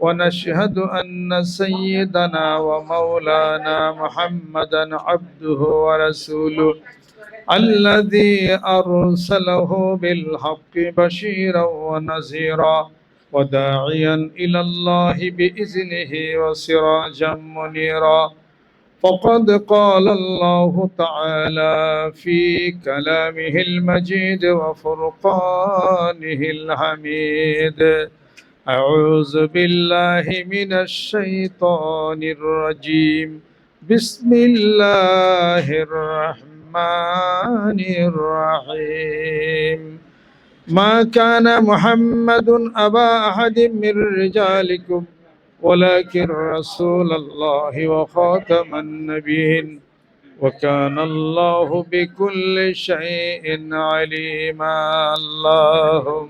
ونشهد أن سيدنا ومولانا محمدا عبده ورسوله الذي أرسله بالحق بشيرا ونذيرا وداعيا إلى الله بإذنه وسراجا منيرا. فقد قال الله تعالى في كلامه المجيد وفرقانه الحميد. أعوذ بالله من الشيطان الرجيم بسم الله الرحمن الرحيم ما كان محمد أبا أحد من رجالكم ولكن رسول الله وخاتم النبيين وكان الله بكل شيء عليما اللهم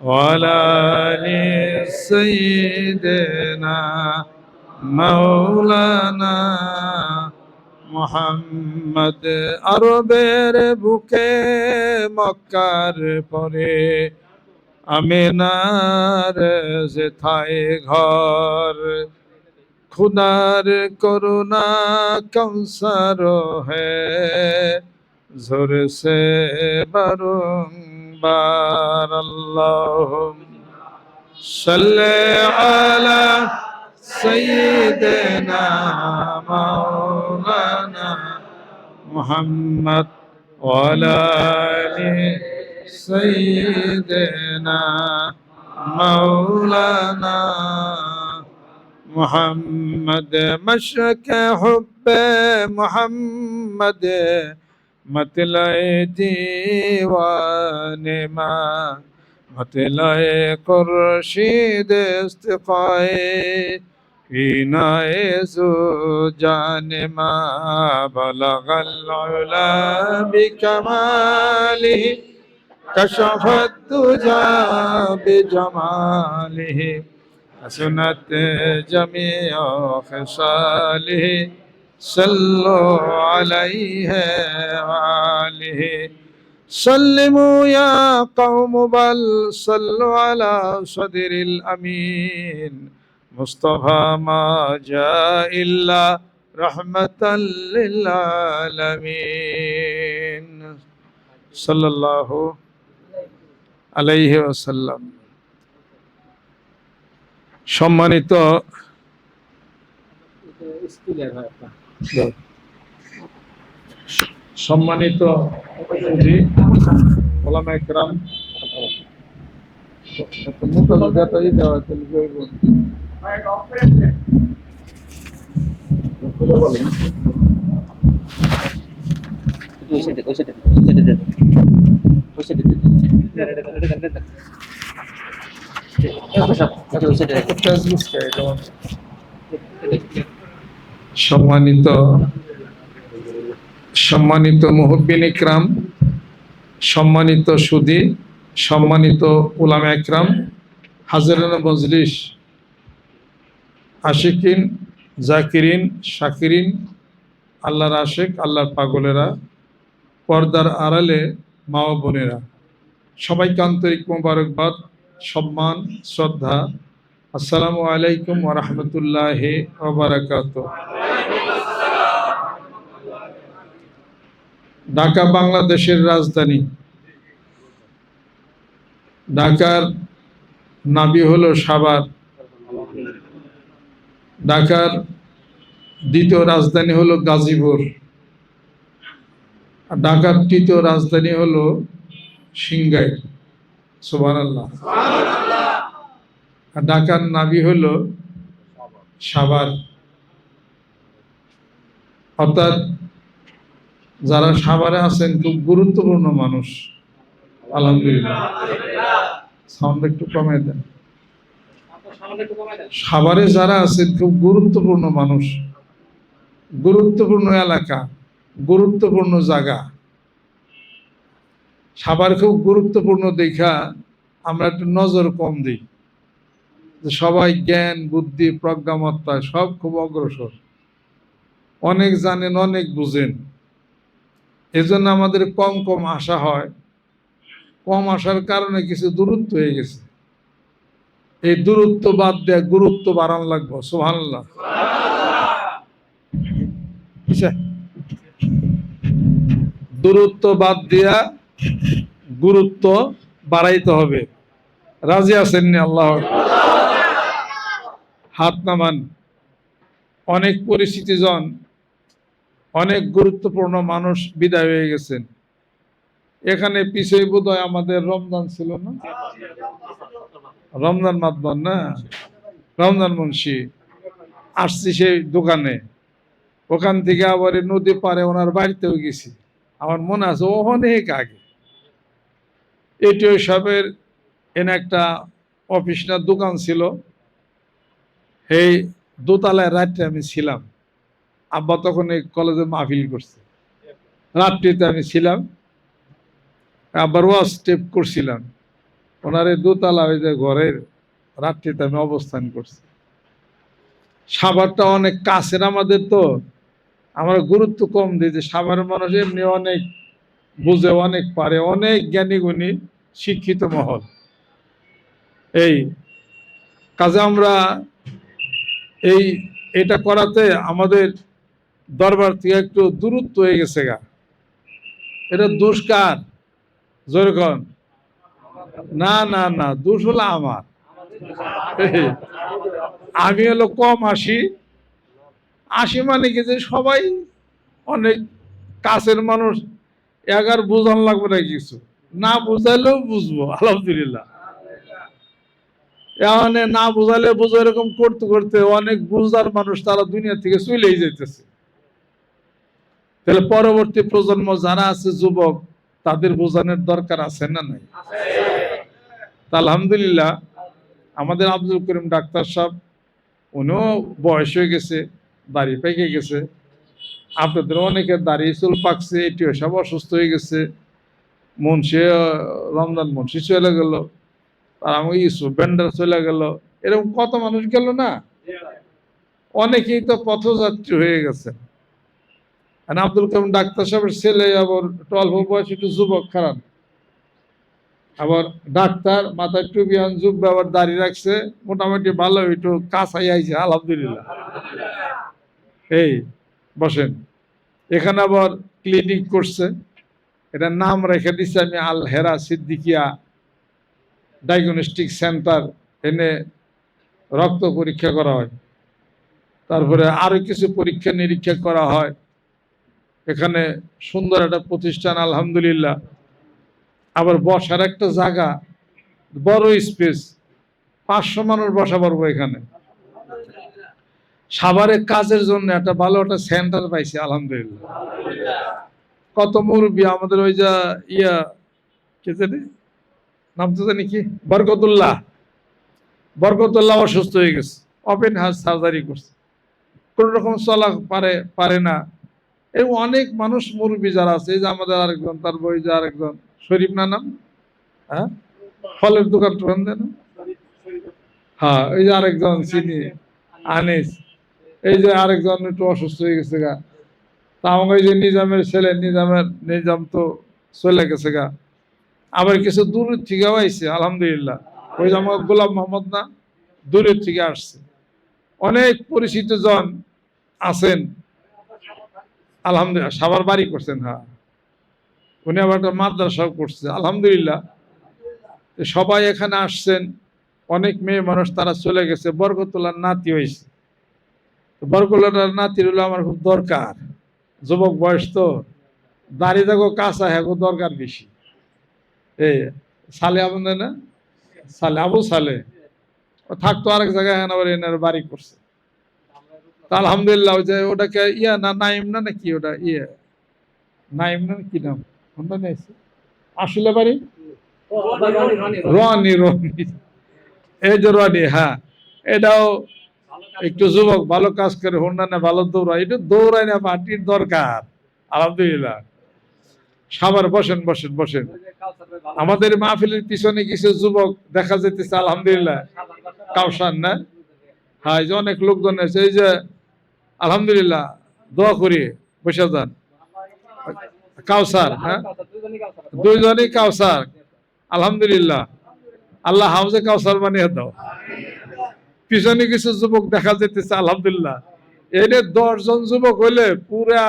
وعلى آل سيدنا مولانا মোহাম্মদ আরবের বুকে মক্কার পরে আমিনার যেথায় ঘর খুদার করুণা কৌসর হে ঝোর সে اللهم صل على سيدنا مولانا محمد وعلى آل سيدنا مولانا محمد. مشرك حب محمد مطلع ديوان ما مطلع قرشید استقائے فينا زوجان ما بلغ العلا بكماله كشف الدجى بجماله حسنت جميع خصاله صلوا عليه وآله سلموا يا قوم بل صلوا على صدر الأمين مصطفى ما جاء إلا رحمة للعالمين صلى الله عليه وسلم সম্মানিত স্কুলের হয় আপনার সম্মানিত ওলামা একরাম মোটামুটি সম্মানিত সম্মানিত মুহব্বিন ইকরাম, সম্মানিত সুদী সম্মানিত উলাম একরাম হাজারান মজলিস, আশিকিন, জাকিরিন, শাকিরিন, আল্লাহর আশেক, আল্লাহর পাগলেরা, পর্দার আড়ালে মা বোনেরা, সবাইকে আন্তরিক মোবারকবাদ, সম্মান, শ্রদ্ধা। আসসালামু আলাইকুম ওরহমতুল্লাহ ওবরাকাত ঢাকা, বাংলাদেশের রাজধানী। ঢাকার নাবি হলো সাভার। ঢাকার দ্বিতীয় রাজধানী হলো গাজীপুর। আর ঢাকার তৃতীয় রাজধানী হলো সিংগাই। সোবান আল্লাহ আর ঢাকার নাবি হলো সাভার। অর্থাৎ যারা সাভারে আছেন, খুব গুরুত্বপূর্ণ মানুষ। সাউন্ড একটু কমে দেন। সাভারে যারা আছেন, খুব গুরুত্বপূর্ণ মানুষ। গুরুত্বপূর্ণ এলাকা, গুরুত্বপূর্ণ জায়গা। সাভার খুব গুরুত্বপূর্ণ দেখা, আমরা একটু নজর কম দিই। সবাই জ্ঞান, বুদ্ধি, প্রজ্ঞামত্তা, সব খুব অগ্রসর। অনেক জানেন, অনেক বুঝেন। এজন্য আমাদের কম কম আশা হয়। কম আসার কারণে কিছু দূরত্ব হয়ে গেছে। এই দূরত্ব বাদ দেয়া গুরুত্ব বাড়ান লাগবো সোহান্লাহ দূরত্ব বাদ দিয়া গুরুত্ব বাড়াইতে হবে। রাজি আছেননি আল্লাহ? হাত নামান। অনেক পরিস্থিতিজন অনেক গুরুত্বপূর্ণ মানুষ বিদায় হয়ে গেছেন। এখানে পিছিয়ে বোধহয় আমাদের রমজান ছিল না? রমজান মাতবন না? রমজান মুন্সি আসছি সেই দোকানে। ওখান থেকে আবার নদী পারে ওনার বাড়িতেও গেছি। আমার মনে আছে ও অনেক আগে। এটিও সাহেবের এনে একটা অফিস না দোকান ছিল। এই দোতলায় রাত্রে আমি ছিলাম। আব্বা তখন এই কলেজে মাহফিল করছে। রাত্রিতে আমি ছিলাম। আবার ওয়াজ স্টেপ করছিলাম। ওনার দোতলা ওই যে ঘরের রাত্রিতে আমি অবস্থান করছি। সাভারটা অনেক কাছের আমাদের তো। আমরা গুরুত্ব কম দিই যে সাভারের মানুষ এমনি অনেক বুঝে, অনেক পারে, অনেক জ্ঞানী গুণী শিক্ষিত মহল। এই কাজে আমরা এই, এটা করাতে আমাদের দরবার থেকে একটু দূরত্ব হয়ে গেছে গা। এটা দুষ্কার যেরকম না না না, দোষ হলো আমার। আমি হলো কম আসি। আসি মানে কি যে সবাই অনেক কাছের মানুষ এগার বোঝান লাগবে না কিছু। না বুঝাইলেও বুঝব, আলহামদুলিল্লাহ। এখানে না বুঝালে বুঝো এরকম করতে করতে অনেক বুঝদার মানুষ তারা দুনিয়া থেকে চলেই যাইতেছে। তাহলে পরবর্তী প্রজন্ম যারা আছে, যুবক, তাদের বোঝানোর দরকার আছে না নাই? আলহামদুলিল্লাহ, আমাদের আব্দুল করিম ডাক্তার সাহেব, উনিও বয়স হয়ে গেছে, দাড়ি পেকে গেছে। আপনাদের অনেকের দাড়ি চুল পাকছে, এটিও সব অসুস্থ হয়ে গেছে। মুন্সি রমজান মুন্সি চলে গেল, আর আমি ইউসুফ বেন্ডার চলে গেল। এরকম কত মানুষ গেল না? অনেকেই তো পথযাত্রী হয়ে গেছে। আর আব্দুল কালাম ডাক্তার সাহেবের ছেলে, আবার অল্প বয়স একটু যুবক, খারাপ। আবার ডাক্তার মাথায় টুপি যুব আবার দাঁড়িয়ে রাখছে, মোটামুটি ভালো, একটু কাছাই আইছে, আলহামদুলিল্লাহ। এই, বসেন। এখানে আবার ক্লিনিক করছে। এটার নাম রেখে দিচ্ছে আমি আল হেরা সিদ্দিকিয়া ডায়াগনস্টিক সেন্টার এনে রক্ত পরীক্ষা করা হয়। তারপরে আরও কিছু পরীক্ষা নিরীক্ষা করা হয়। এখানে সুন্দর একটা প্রতিষ্ঠান, আলহামদুলিল্লাহ। আবার বসার একটা জায়গা, বড় স্পেস পাঁচশো মানুষ বসা পারব এখানে। সাভারে কাজের জন্য একটা ভালো একটা সেন্টার পাইছি, আলহামদুলিল্লাহ। কত মুরব্বী আমাদের ওই যা ইয়া, কে জানি? নাম তো জানি কি? বরকতুল্লাহ। বরকতুল্লাহ অসুস্থ হয়ে গেছে। ওপেন হার্ট সার্জারি করছে। কোন রকম চলা পারে পারে না। এবং অনেক মানুষ মুরব্বী যারা আছে, এই যে আমাদের আরেকজন, তার বই যে আরেকজন, শরীফ না নাম? হ্যাঁ? ফলের দোকান হ্যাঁ এই যে আরেকজন চিনি আনিস, এই যে আরেকজন একটু অসুস্থ হয়ে গেছে গা। তা আমাকে এই যে নিজামের ছেলে, নিজামের নিজাম তো চলে গেছে গা। আবার কিছু দূর থেকেও আইছে, আলহামদুলিল্লাহ। ওই যে আমার গোলাম মোহাম্মদ না, দূরের থেকে আসছে। অনেক পরিচিত জন আছেন আলহামদুলিল্লাহ, সাবার বাড়ি করছেন হ্যাঁ। উনি আবার একটা মাদ্রাসাও করছে, আলহামদুলিল্লাহ। সবাই এখানে আসছেন, অনেক মেয়ে মানুষ তারা চলে গেছে বরকতুল্লার নাতি হয়েছে। বরকতুল্লার নাতি হলো আমার খুব দরকার, যুবক বয়স তো দাঁড়িয়ে থাকো কাঁচা হ্যাঁ দরকার বেশি। এই, সালে আমাদের না সালে, আবু সালে। থাকতো আরেক জায়গায় হ্যাঁ আবার এনার বাড়ি করছে। আলহামদুলিল্লাহ যে ওটাকে ইয়া না, নাইম না নাকি ওটা ইয়ে? নাইম না কি নাম? আসলে বাড়ি? রনি রনি। এই যে রনি হ্যাঁ। এটাও একটু যুবক, ভালো কাজ করে, হোন্ডা না, ভালো দৌড়ায়। একটু দৌড়ায় না পার্টির দরকার। আলহামদুলিল্লাহ। সাবার বসেন বসেন বসেন। আমাদের মাহফিলের পিছনে কিছু যুবক দেখা যেতেছে আলহামদুলিল্লাহ। কাউসান না? হ্যাঁ অনেক লোকজন আছে, এই যে আলহামদুলিল্লাহ, দোয়া করি, বসে যান। কাউসার হ্যাঁ? দুইজনই কাউসার, আলহামদুলিল্লাহ। আল্লাহ হাউজে কাউসার বানিয়ে দাও। পিছনে কিছু যুবক দেখা যেতেছে আলহামদুলিল্লাহ। এনে দশ জন যুবক হইলে পুরা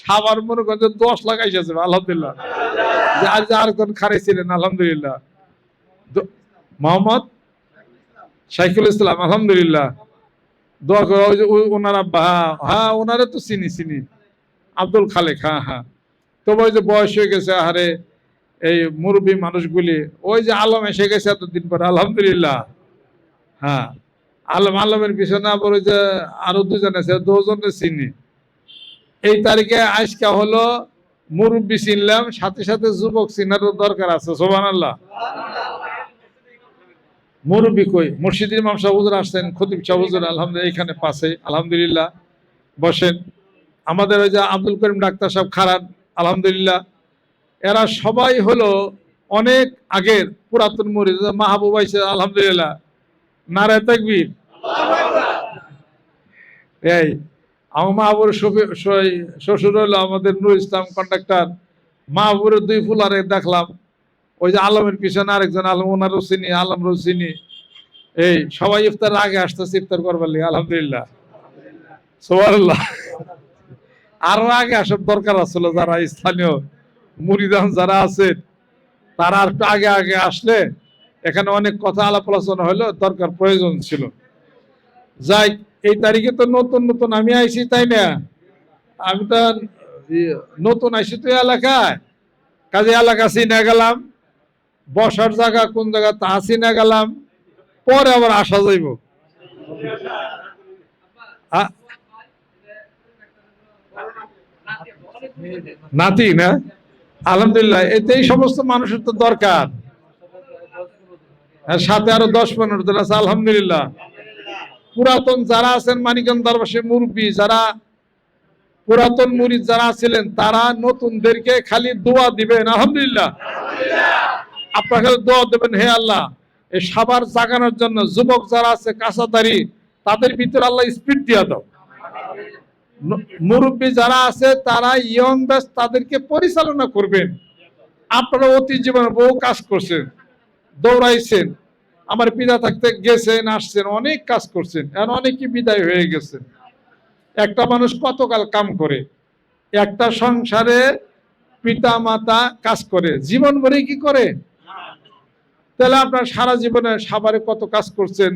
সাবার মনে করেন যে দশ লাগাইছে আলহামদুলিল্লাহ। যে আর যে আরেকজন খারাইছিলেন আলহামদুলিল্লাহ। মোহাম্মদ শাইখুল ইসলাম, আলহামদুলিল্লাহ। দোয়া করো, ওই যে ওনার হ্যাঁ হ্যাঁ তো চিনি চিনি। আব্দুল খালেক হ্যাঁ হ্যাঁ তবে ওই যে বয়স হয়ে গেছে, আহারে, এই মুরব্বী মানুষগুলি, ওই যে আলম এসে গেছে এতদিন পরে, আলহামদুলিল্লাহ। হ্যাঁ আলম, আলমের পিছনে আবার ওই যে আরও দুজন আছে দুজনে চিনি। এই তারিখে আজকে হলো মুরব্বী চিনলাম, সাথে সাথে যুবক চিনারও দরকার আছে সোবান আল্লাহ মুরব্বী কই? মুর্শিদ ইমাম সাহেব হুজুর আসছেন, খতিব সাহেব হুজুর, আলহামদুলিল্লাহ এখানে পাশে, আলহামদুলিল্লাহ। বসেন। আমাদের ওই যে আব্দুল করিম ডাক্তার সাহেব খারাপ আলহামদুলিল্লাহ। এরা সবাই হলো অনেক আগের পুরাতন মরিদ মাহবুব আলহামদুলিল্লাহ। নারায় তাকবীর। এই, আমার মাহবুর শ্বশুর হলো আমাদের নুর ইসলাম কন্ডাক্টর। মাহবুরের দুই ফুলারে দেখলাম। ওই যে আলমের পিছনে আরেকজন আলম, ওনারও চিনি, আলমরও চিনি। এই, সবাই ইফতার আগে আসতেছে ইফতার করবার লিগে, আলহামদুলিল্লাহ। সোয়াল্লাহ আরও আগে আসার দরকার আসলে যারা স্থানীয় মুরিদান যারা আছেন, তারা আর আগে আগে আসলে এখানে অনেক কথা আলাপ আলোচনা হলো দরকার প্রয়োজন ছিল। যাই, এই তারিখে তো নতুন নতুন আমি আইছি, তাই না? আমি তো নতুন আইছি তো এলাকায়। কাজে এলাকা চিনে গেলাম। বসার জায়গা কোন জায়গা? তা না গেলাম, পরে আবার আসা যাইব। নাতি, না? আলহামদুলিল্লাহ, এতে এই সমস্ত মানুষের তো দরকার। আর সাথে আরও দশ পনেরো জন আছে, আলহামদুলিল্লাহ। পুরাতন যারা আছেন মানিকগঞ্জ দরবাসে মুরব্বী যারা পুরাতন মুরিদ যারা ছিলেন তারা নতুনদেরকে খালি দোয়া দিবেন, আলহামদুলিল্লাহ। আপনাকে দোয়া দেবেন, হে আল্লাহ। এই সাবার জাগানোর জন্য যুবক যারা আছে কাঁচাদারি তাদের ভিতরে আল্লাহ স্পিড দিয়ে দাও। মুরব্বী যারা আছে, তারা ইয়ং ব্যাচ তাদেরকে পরিচালনা করবেন। আপনারা অতি জীবনে বহু কাজ করছেন, দৌড়াইছেন, আমার পিতা থাকতে গেছেন, আসছেন, অনেক কাজ করছেন এখন অনেকই বিদায় হয়ে গেছেন। একটা মানুষ কতকাল কাম করে? একটা সংসারে পিতা মাতা কাজ করে জীবন ভরে কি করে? তাহলে আপনার সারা জীবনে সাবারে কত কাজ করছেন,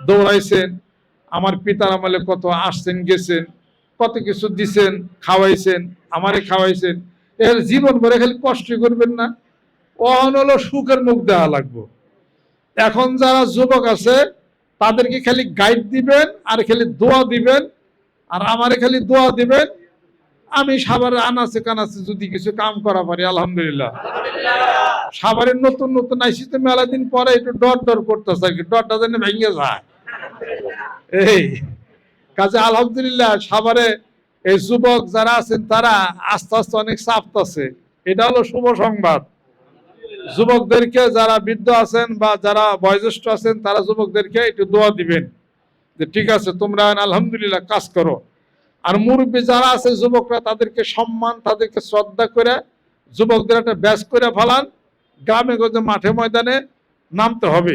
দৌড়াইছেন, আমার পিতার আমলে কত আসছেন, গেছেন, কত কিছু দিছেন, খাওয়াইছেন, আমারে খাওয়াইছেন, এর জীবন ভরে খালি কষ্ট করবেন না। অহন হলো সুখের মুখ দেওয়া লাগবে। এখন যারা যুবক আছে, তাদেরকে খালি গাইড দিবেন আর খালি দোয়া দিবেন, আর আমারে খালি দোয়া দিবেন, আমি সাভারে আনাচে কানাচে যদি কিছু কাম করা পারি আলহামদুলিল্লাহ। সাভারের নতুন নতুন আইসি তো মেলা দিন পরে একটু ডর ডর করতেছে আর কি। ডরটা যেন ভেঙে যায়। এই, কাজে আলহামদুলিল্লাহ সাভারে এই যুবক যারা আছেন, তারা আস্তে আস্তে অনেক চাপতেছে এটা হলো শুভ সংবাদ। যুবকদেরকে যারা বৃদ্ধ আছেন বা যারা বয়োজ্যেষ্ঠ আছেন, তারা যুবকদেরকে একটু দোয়া দিবেন। যে ঠিক আছে, তোমরা আলহামদুলিল্লাহ কাজ করো। আর মুরব্বী যারা আছে, যুবকরা, তাদেরকে সম্মান, তাদেরকে শ্রদ্ধা করে যুবকদের একটা ব্যাস করে ফেলান। গ্রামে গঞ্জে মাঠে ময়দানে নামতে হবে।